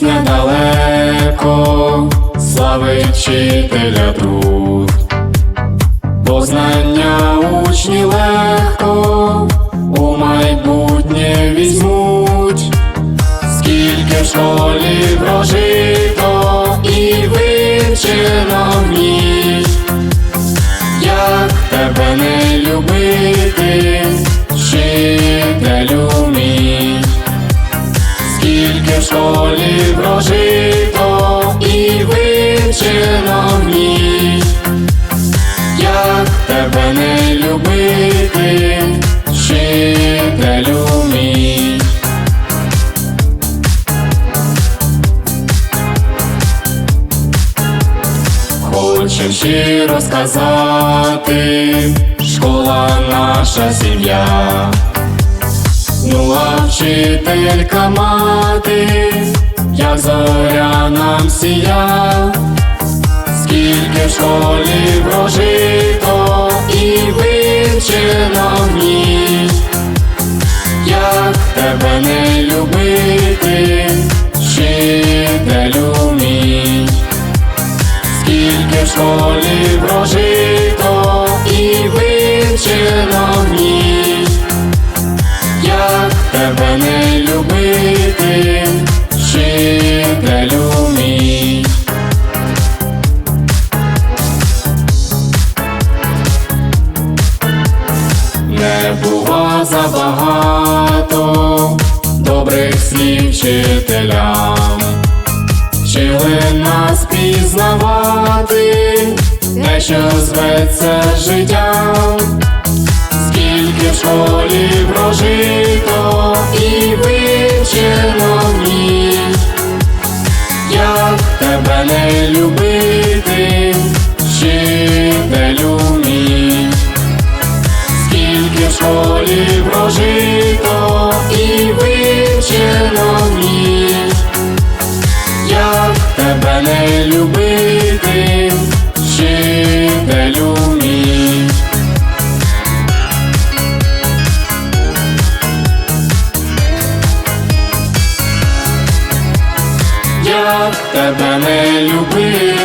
пісня далеко, славить вчителя труд, бо учні легко у майбутнє візьмуть, скільки в школі прожито і вивчено в як Хочем щиро сказати, школа наша сім'я. Ну а вчителька мати, як зоря нам сія, скільки в школі прожито і вивчено школі прожито і вивчено вмість як тебе не любити, вчителю мій. Не бува забагато добрих слів вчителям, вчили нас пізнавати, те, що зветься життям. Скільки в школі прожито і вивчено вмість, як тебе не любити, вчителю мій, скільки в школі прожито любити, вчителю мій. Як тебе не любити,